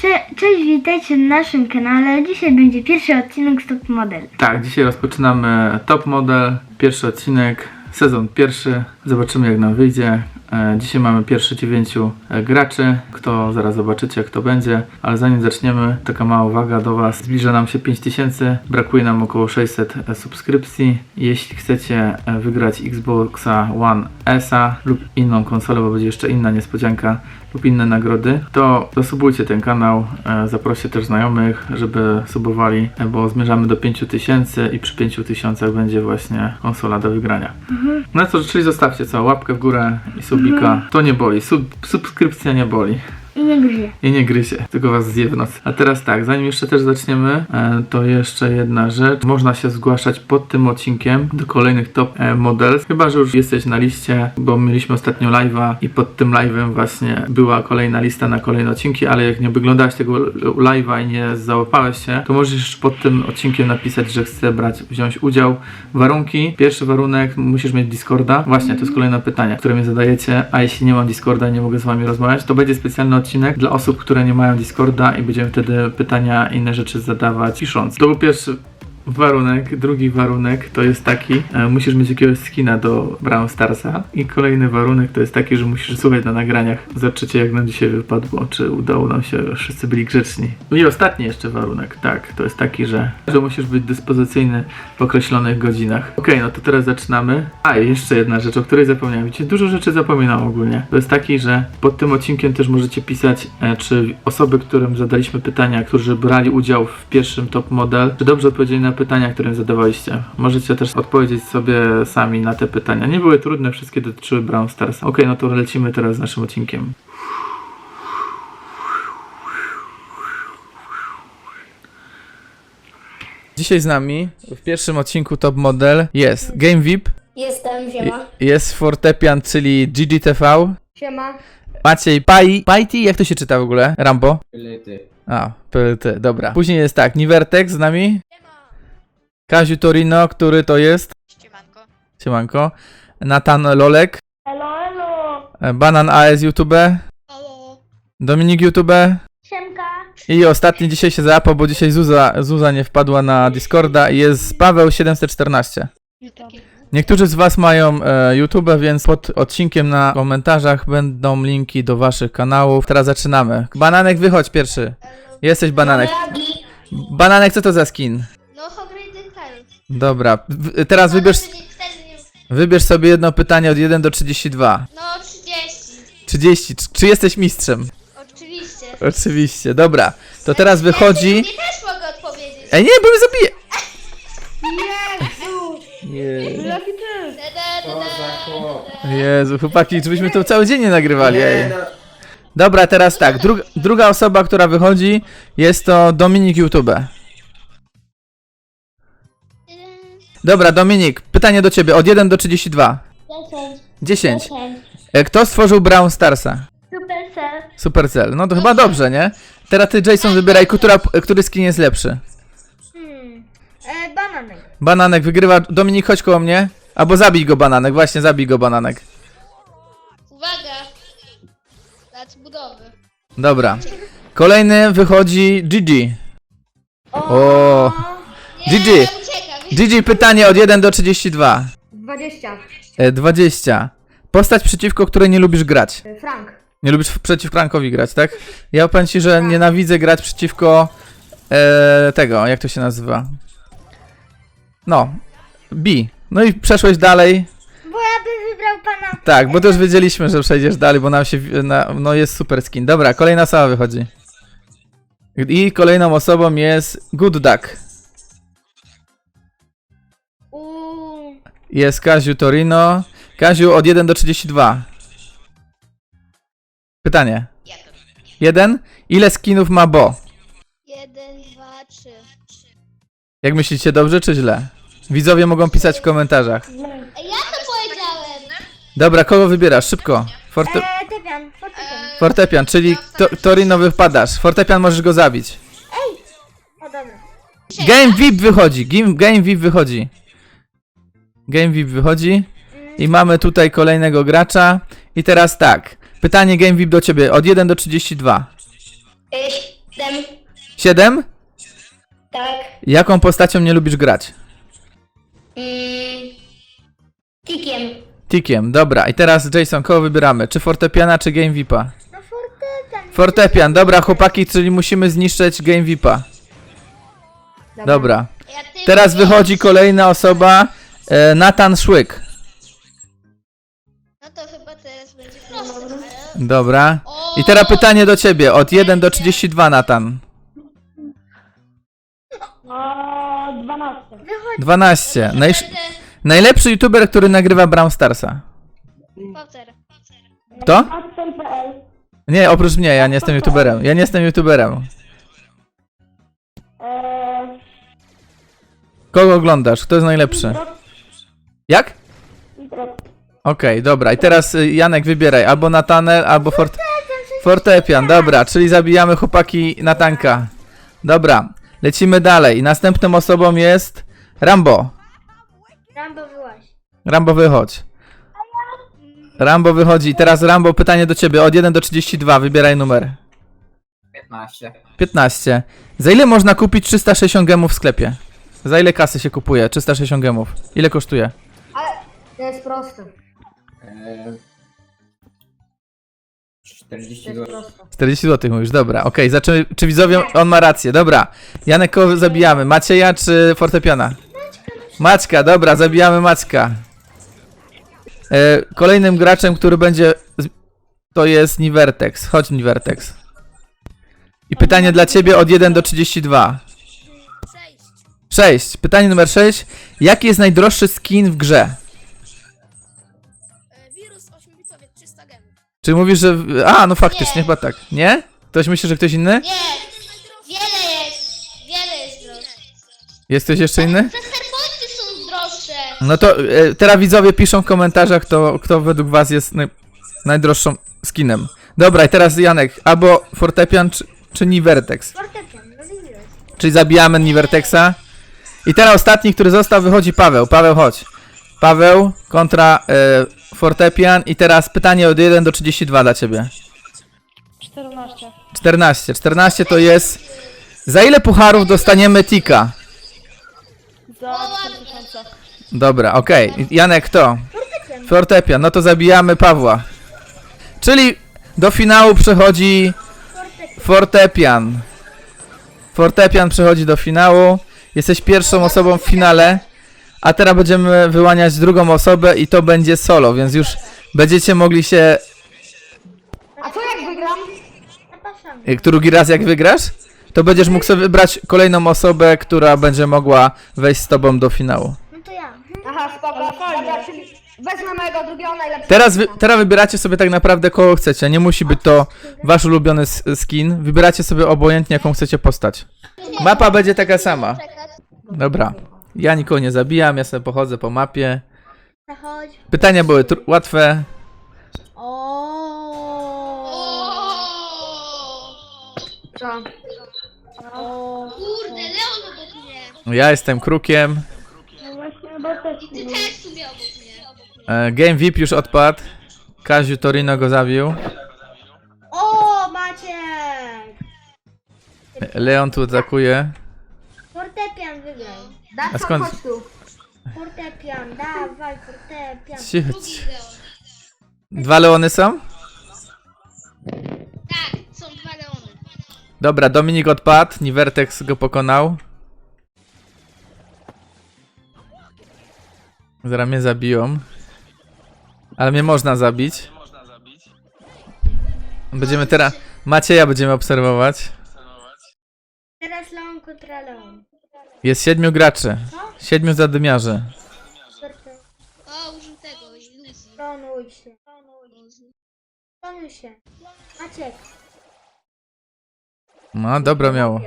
Cze- cześć, witajcie na naszym kanale. Dzisiaj będzie pierwszy odcinek Stop Model. Tak, dzisiaj rozpoczynamy Top Model, pierwszy odcinek, sezon pierwszy. Zobaczymy jak nam wyjdzie. E, Dzisiaj mamy pierwszy dziewięciu e, graczy, kto zaraz zobaczycie kto będzie, ale zanim zaczniemy, taka mała uwaga do Was. Zbliża nam się 5000, brakuje nam około 600 e, subskrypcji. Jeśli chcecie wygrać Xboxa One S lub inną konsolę, bo będzie jeszcze inna niespodzianka lub inne nagrody, to zasubujcie ten kanał, zaproście też znajomych, żeby subowali, bo zmierzamy do 5000 i przy 5000 będzie właśnie konsola do wygrania. No co, czyli zostawcie co, łapkę w górę i subika. To nie boli, Sub, subskrypcja nie boli. I nie gryzie. I nie gryzie, tylko was zje w nocy. A teraz tak, zanim jeszcze też zaczniemy, e, to jeszcze jedna rzecz. Można się zgłaszać pod tym odcinkiem do kolejnych top e, models. Chyba, że już jesteś na liście, bo mieliśmy ostatnio live'a i pod tym live'em właśnie była kolejna lista na kolejne odcinki, ale jak nie wyglądałeś tego live'a i nie załapałeś się, to możesz pod tym odcinkiem napisać, że chcesz brać, wziąć udział. Warunki. Pierwszy warunek, musisz mieć Discorda. Właśnie, to jest kolejne pytanie, które mi zadajecie. A jeśli nie mam Discorda i nie mogę z wami rozmawiać, to będzie specjalny odcinek dla osób, które nie mają Discorda i będziemy wtedy pytania, inne rzeczy zadawać pisząc. To był pierwszy warunek. Drugi warunek to jest taki, e, musisz mieć jakiegoś skina do Brawl Starsa. I kolejny warunek to jest taki, że musisz słuchać na nagraniach. Zobaczycie jak nam dzisiaj wypadło, czy udało nam się, wszyscy byli grzeczni. No i ostatni jeszcze warunek, tak, to jest taki, że, że musisz być dyspozycyjny w określonych godzinach. Okej, no to teraz zaczynamy. A, i jeszcze jedna rzecz, o której zapomniałem. Widzicie, dużo rzeczy zapominam ogólnie. To jest taki, że pod tym odcinkiem też możecie pisać, e, czy osoby, którym zadaliśmy pytania, którzy brali udział w pierwszym top model, czy dobrze odpowiedzieli na pytania, które zadawaliście. Możecie też odpowiedzieć sobie sami na te pytania. Nie były trudne, wszystkie dotyczyły Brown Starsa. Okej, no to lecimy teraz z naszym odcinkiem. Dzisiaj z nami w pierwszym odcinku Top Model jest Game VIP, Jestem, siema. jest Fortepian, czyli GGTV, Siema. Maciej Pai, Paiti, jak to się czyta w ogóle? Rambo? Pylety. A, PLT, dobra. Później jest tak, Nivertex z nami, Kaziu Torino, który to jest? Siemanko. Siemanko. Nathan Lolek, Elo, elo. e, Banan AS YouTube. Dominik YouTube Siemka. i ostatni dzisiaj się załapał, bo dzisiaj Zuza, Zuza nie wpadła na Discorda i jest Paweł 714. Niektórzy z Was mają e, YouTube, więc pod odcinkiem na komentarzach będą linki do Waszych kanałów. Teraz zaczynamy. Bananek, wychodź pierwszy. Jesteś Bananek. Bananek, co to za skin? Dobra, w, teraz wybierz, wybierz sobie jedno pytanie od 1 do 32. No, 30. 30. Czy, czy jesteś mistrzem? Oczywiście. Oczywiście, dobra. To teraz wychodzi. Ja też mogę odpowiedzieć. Ej, nie, bo mnie zabije! Jaki ty? Da, da, da, O, za chłop. Jezu, chłopaki, żebyśmy to cały dzień nie nagrywali, ej. Nie, no, Dobra, teraz tak. Dru druga osoba, która wychodzi, jest to Dominik YouTube. Dobra, Dominik, pytanie do ciebie od 1 do 32. 10. 10. E, Kto stworzył Brown Starsa? Supercell. Supercell. No to chyba dobrze, nie? Teraz ty, Jason, wybieraj, która, który skin jest lepszy. Hmm. E, bananek. Bananek wygrywa. Dominik, chodź koło mnie. Albo zabij go, Bananek. Właśnie, zabij go, Bananek. Uwaga. Plac budowy. Dobra. Kolejny wychodzi Gigi. O. Nie, GG. Gigi, pytanie od 1 do 32. 20. E, 20. Postać przeciwko której nie lubisz grać. Frank. Nie lubisz przeciw Frankowi grać, tak? Ja powiem ci, że nienawidzę grać przeciwko e, tego, jak to się nazywa? No, B. No i przeszłeś dalej. Bo ja bym wybrał pana. Tak, bo też wiedzieliśmy, że przejdziesz dalej, bo nam się. w- Na, no jest super skin. Dobra, kolejna osoba wychodzi. I kolejną osobą jest Good Duck. Jest Kaziu Torino. Kaziu od 1 do 32. Pytanie. Jeden. Ile skinów ma Bo? Jeden, dwa, trzy. Jak myślicie, dobrze czy źle? Widzowie mogą pisać w komentarzach. Ej, ja to powiedziałem. Dobra, kogo wybierasz? Szybko. Forte E, Tepian. Fortepian. fortepian, czyli to Torino wypadasz. Fortepian możesz go zabić. O, dobra. Game VIP wychodzi. Game, game VIP wychodzi. Game VIP wychodzi. I mamy tutaj kolejnego gracza. I teraz tak. Pytanie Game VIP do ciebie od 1 do 32. Siedem. 7? Tak. Jaką postacią nie lubisz grać? Mm. Tikiem. Tikiem, dobra. I teraz Jason, kogo wybieramy? Czy fortepiana, czy Game VIPa? No fortepian. Fortepian, dobra chłopaki, czyli musimy zniszczyć Game VIPa. Dobra. Ja Teraz wychodzi kolejna osoba, e, Nathan Szłyk. No to chyba teraz będzie proste. ale- Dobra. I teraz pytanie do ciebie, od 1 do 32 Nathan. O, 12. 12. Najsz... Najlepszy youtuber, który nagrywa Brawl Starsa. Powtór. Kto? Nie, oprócz mnie, ja nie jestem youtuberem. Ja nie jestem youtuberem. Eee, Kogo oglądasz? Kto jest najlepszy? Jak? Okej, dobra. I teraz y, Janek wybieraj. Albo Natanel, albo Fort... Fortepian. Dobra, czyli zabijamy chłopaki Natanka. Dobra, lecimy dalej. I następną osobą jest Rambo. Rambo wyłaź. Rambo wychodź. Rambo wychodzi. Teraz Rambo, pytanie do ciebie. Od 1 do 32, wybieraj numer. 15. 15. Za ile można kupić 360 gemów w sklepie? Za ile kasy się kupuje 360 gemów? Ile kosztuje? To jest proste. Eee, 40 To jest zł. proste. 40 zł mówisz, dobra, okej, zaczynamy, czy widzowie, on ma rację, dobra. Janek, kogo zabijamy, Macieja czy fortepiana? Maćka, dobra, zabijamy Maćka. E, kolejnym graczem, który będzie, z- to jest Nivertex, chodź Nivertex. I pytanie dla ciebie od 1 do 32. 6. Pytanie numer 6. Jaki jest najdroższy skin w grze? Czy mówisz, że... A, no faktycznie, chyba tak. Nie? Ktoś myśli, że ktoś inny? Nie! Wiele jest! Wiele jest droższe. Jest ktoś jeszcze inny? Przesterpointy są droższe! No to e, teraz widzowie piszą w komentarzach, kto, kto według was jest naj, najdroższą skinem. Dobra, i teraz Janek, albo fortepian, czy, czy Nivertex. Fortepian, no widzisz. Czyli zabijamy Nivertexa. I teraz ostatni, który został, wychodzi Paweł. Paweł, chodź. Paweł kontra e, fortepian. I teraz pytanie od 1 do 32 dla ciebie. 14. 14. 14 to jest... Za ile pucharów dostaniemy Tika? Za Dobra, okej. Janek, kto? Fortepian. No to zabijamy Pawła. Czyli do finału przechodzi Fortepian. Fortepian przechodzi do finału. Jesteś pierwszą osobą w finale. A teraz będziemy wyłaniać drugą osobę i to będzie solo, więc już będziecie mogli się... A co jak wygram? Zapraszam. y, Drugi raz jak wygrasz, to będziesz mógł sobie wybrać kolejną osobę, która będzie mogła wejść z tobą do finału. No to ja. Aha, spoko. Dobra, czyli wezmę mojego drugiego najlepszego. Teraz, wy, teraz wybieracie sobie tak naprawdę kogo chcecie. Nie musi być to wasz ulubiony s- skin. Wybieracie sobie obojętnie jaką chcecie postać. Mapa będzie taka sama. Dobra. Ja nikogo nie zabijam, ja sobie pochodzę po mapie. Zachodź. Pytania były tr- łatwe. Co? Kurde, Leon obok mnie! Ja jestem krukiem. I ty też w sumie obok mnie. E, Game VIP już odpadł. Kaziu Torino go zabił. O, Maciek! Leon tu atakuje. Fortepian wygrał. A Dawson, skąd- chodź tu. Fortepian, dawaj, fortepian. Cicho. Leon. Dwa Leony są? Tak, są dwa Leony. Dobra, Dominik odpadł. Nivertex go pokonał. Zaraz mnie zabiją. Ale mnie można zabić. Będziemy teraz... Macieja będziemy obserwować. Teraz Leon kontra Leon. Jest siedmiu graczy. Siedmiu zadymiarzy. O, użył tego, iluzji. Klonuj się. Klonuj się. Maciek. No, dobro miało.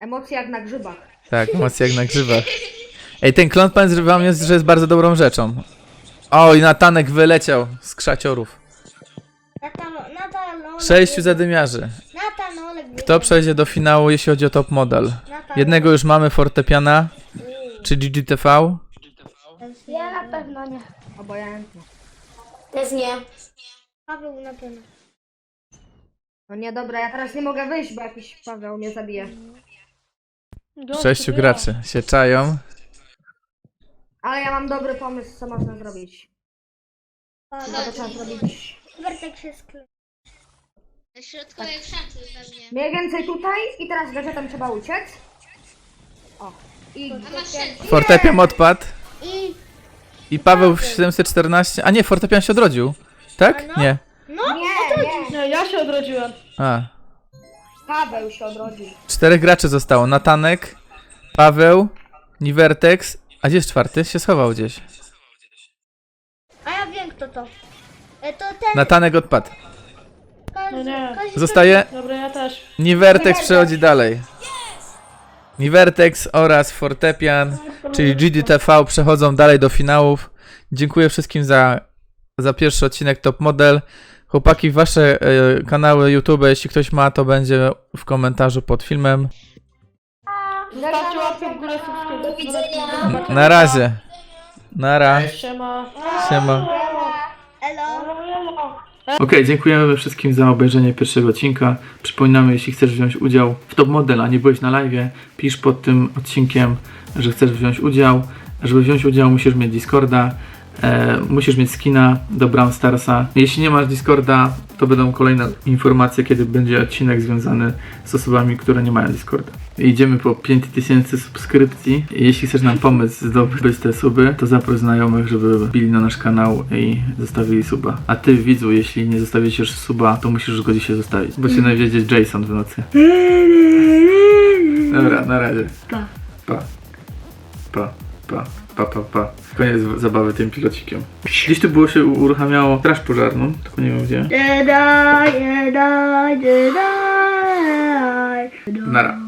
Emocje jak na grzybach. Tak, emocje jak na grzybach. Ej, ten klon pan wam jest, że jest bardzo dobrą rzeczą. O, i Natanek wyleciał z krzaciorów. Sześciu zadymiarzy. Kto przejdzie do finału, jeśli chodzi o top model? Jednego już mamy, fortepiana, czy GGTV. Ja na pewno nie. Obojętnie. Też nie. Paweł na pewno. No nie, dobra, ja teraz nie mogę wyjść, bo jakiś Paweł mnie zabije. Sześciu graczy się czają. Ale ja mam dobry pomysł, co można zrobić. Chyba to trzeba zrobić Wertek się sklepi. Na środkowej krzacy pewnie. mniej więcej tutaj i teraz gadżetem trzeba uciec. O. I... Fortepian odpadł. I I Paweł w 714. A nie, fortepian się odrodził. Tak? Nie. Nie, nie, Nie, ja się odrodziłem. A. Paweł się odrodził. Czterech graczy zostało. Natanek, Paweł, Nivertex. A gdzie jest czwarty? Się schował gdzieś. A ja wiem kto to. E, to ten. Natanek odpadł. No nie. Zostaje Dobra, ja też. Nivertex przechodzi dalej. Nivertex oraz Fortepian, czyli GDTV przechodzą dalej do finałów. Dziękuję wszystkim za, za pierwszy odcinek Top Model. Chłopaki, wasze e, kanały YouTube, jeśli ktoś ma, to będzie w komentarzu pod filmem. Zostawcie łapkę w górę, subskrypcję. Na razie. Nara. Siema. Siema. Elo. Okej, dziękujemy wszystkim za obejrzenie pierwszego odcinka. Przypominamy, jeśli chcesz wziąć udział w Top Model, a nie byłeś na live, pisz pod tym odcinkiem, że chcesz wziąć udział. Żeby wziąć udział, musisz mieć Discorda, e, musisz mieć skina do Brown Starsa. Jeśli nie masz Discorda, to będą kolejne informacje, kiedy będzie odcinek związany z osobami, które nie mają Discorda. Idziemy po 5000 subskrypcji. Jeśli chcesz nam pomóc zdobyć te suby, to zaproś znajomych, żeby bili na nasz kanał i zostawili suba. A ty, widzu, jeśli nie zostawisz już suba, to musisz go dzisiaj zostawić, bo się nawiedzie Jason w nocy. Dobra, na razie. Pa. Pa. Pa. Pa. Pa, pa, pa. Koniec zabawy tym pilocikiem. Gdzieś tu było się uruchamiało straż pożarną, tylko nie wiem gdzie. Nara.